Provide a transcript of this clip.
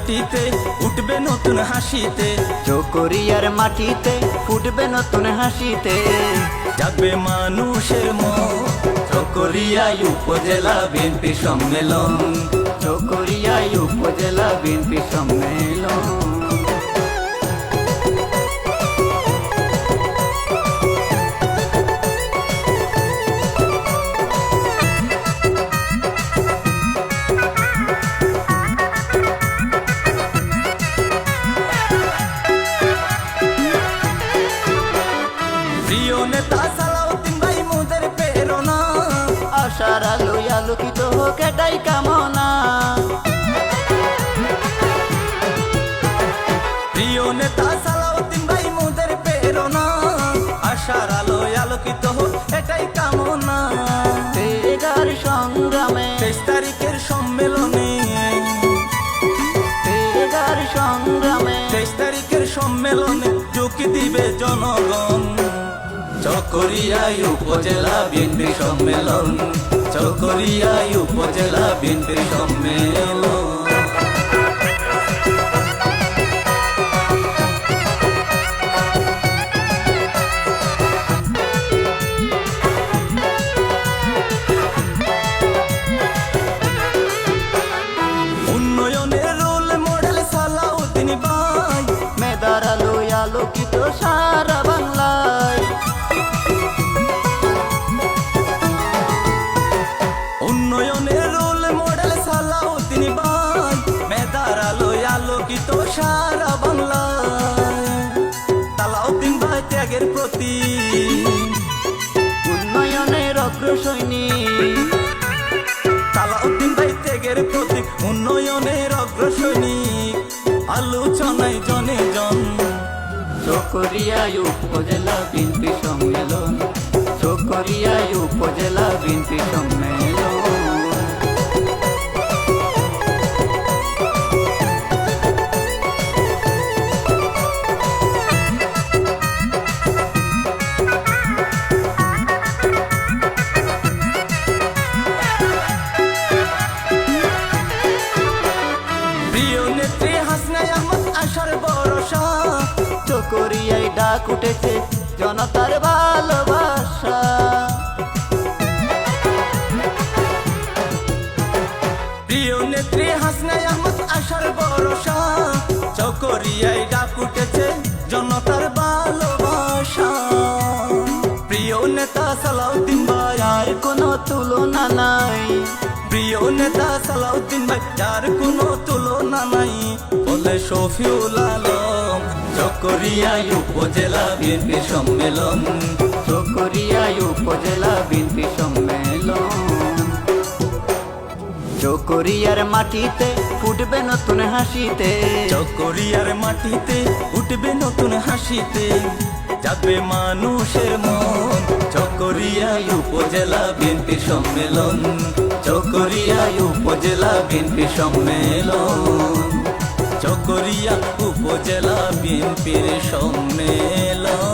মাটিতে উঠবে নতুন হাসিতে। চকরিয়ার মাটিতে ফুটবে নতুন হাসিতে। যাবে মানুষের মন। চকরিয়ায় উপজেলা বিএনপি সম্মেলন। চকরিয়ায় উপজেলা বিএনপি সম্মেলন। প্রেরণা। আশার আলোকিত হোক এটাই কামনা। প্রেরণা। আশার আলোকিত হোক কামনা। সংগ্রামে তারিখের সম্মেলনে। তেগার সংগ্রামে তারিখের সম্মেলনে ঝুঁকি দিবে জনগণ। চকরিয়ায় উপজেলা বিএনপি সম্মেলন। চকরিয়ায় উপজেলা বিএনপি সম্মেলন। আলোকিত সারা। সারা বাংলায় সালাউদ্দিন ভাই ত্যাগের প্রতি উন্নয়নের অগ্রসৈনিক। সালাউদ্দিন ভাই ত্যাগের প্রতীক। উন্নয়নের অগ্রসৈনিক। আলোচনায় জনে জন। চকরিয়ায় উপজেলা বিএনপি সম্মেলন। উপজেলা বিএনপি সম্মেলন ডাক উঠেছে জনতার ভালোবাসা। প্রিয় নেত্রী হাসনাই আহমদ আশার ভরসা, চকরিয়ায় ডাক উঠেছে জনতার ভালোবাসা। প্রিয় নেতা সালাউদ্দিন ভাই, আর কোনো তুলনা নাই। প্রিয় নেতা সালাউদ্দিন ভাই, যার কোনো তুলনা নাই। বলে শফিউল আলম চকরিয়ায় উপজেলা বিএনপি সম্মেলন। চকরিয়ায় উপজেলা বিএনপি সম্মেলন। চকরিয়ার মাটিতে ফুটবে নতুন হাসিতে। চকরিয়ার মাটিতে উঠবে নতুন হাসিতে। যাবে মানুষের মন। চকরিয়ায় উপজেলা বিএনপি সম্মেলন। চকরিয়ায় উপজেলা বিএনপি সম্মেলন। চকরিয়া উপজেলা বিএনপির সম্মেলন